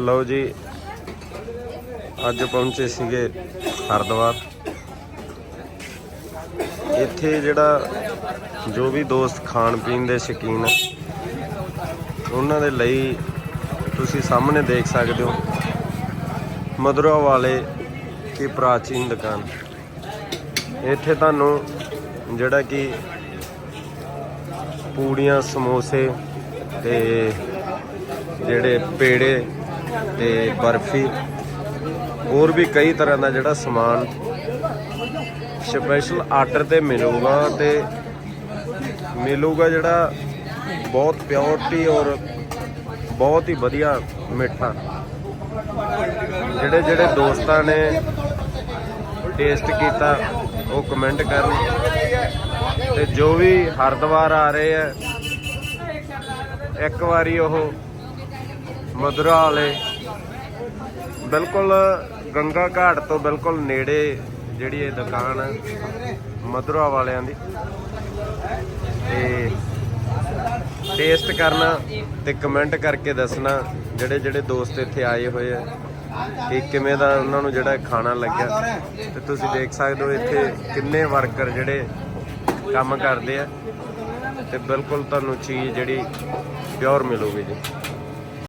ਲਓ ਜੀ, ਅੱਜ ਪਹੁੰਚੇ ਸੀਗੇ ਹਰਿਦੁਆਰ। ਇੱਥੇ ਜਿਹੜਾ ਜੋ ਵੀ ਦੋਸਤ ਖਾਣ ਪੀਣ ਦੇ ਸ਼ੌਕੀਨ ਆ ਉਹਨਾਂ ਦੇ ਲਈ ਤੁਸੀਂ ਸਾਹਮਣੇ ਦੇਖ ਸਕਦੇ ਹੋ, ਮਧੁਰਾ ਵਾਲੇ ਕੀ ਪ੍ਰਾਚੀਨ ਦੁਕਾਨ। ਇੱਥੇ ਤੁਹਾਨੂੰ ਜਿਹੜਾ ਕਿ ਪੂੜੀਆਂ, ਸਮੋਸੇ ਤੇ ਜਿਹੜੇ ਪੇੜੇ ਤੇ ਬਰਫੀ, ਹੋਰ ਵੀ ਕਈ ਤਰ੍ਹਾਂ ਦਾ ਜਿਹੜਾ ਸਮਾਨ ਸਪੈਸ਼ਲ ਆਰਡਰ ਤੇ ਮਿਲੂਗਾ ਤੇ ਮਿਲੂਗਾ ਜਿਹੜਾ ਬਹੁਤ ਪਿਓਰਟੀ ਔਰ ਬਹੁਤ ਹੀ ਵਧੀਆ ਮਿੱਠਾ। ਜਿਹੜੇ ਜਿਹੜੇ ਦੋਸਤਾਂ ਨੇ ਟੇਸਟ ਕੀਤਾ, ਉਹ ਕਮੈਂਟ ਕਰਨ। ਤੇ ਜੋ ਵੀ ਹਰਿਦੁਆਰ ਆ ਰਹੇ ਆ, ਇੱਕ ਵਾਰੀ ਉਹ ਮਧੁਰਾ ਵਾਲੇ। ਬਿਲਕੁਲ ਗੰਗਾ ਘਾਟ ਤੋਂ ਬਿਲਕੁਲ ਨੇੜੇ ਜਿਹੜੀ ਇਹ ਦੁਕਾਨ ਹੈ ਮਧੁਰਾ ਵਾਲਿਆਂ ਦੀ। ਤੇ ਟੇਸਟ ਕਰਨਾ ਤੇ ਕਮੈਂਟ ਕਰਕੇ ਦੱਸਣਾ ਜਿਹੜੇ ਜਿਹੜੇ ਦੋਸਤ ਇੱਥੇ ਆਏ ਹੋਏ ਆ ਕਿ ਕਿਵੇਂ ਦਾ ਉਹਨਾਂ ਨੂੰ ਜਿਹੜਾ ਖਾਣਾ ਲੱਗਿਆ। ਤੇ ਤੁਸੀਂ ਦੇਖ ਸਕਦੇ ਹੋ ਇੱਥੇ ਕਿੰਨੇ ਵਰਕਰ ਜਿਹੜੇ ਕੰਮ ਕਰਦੇ ਆ। ਤੇ ਬਿਲਕੁਲ ਤੁਹਾਨੂੰ ਚੀਜ਼ ਜਿਹੜੀ ਪਿਓਰ ਮਿਲੂਗੀ ਜੀ।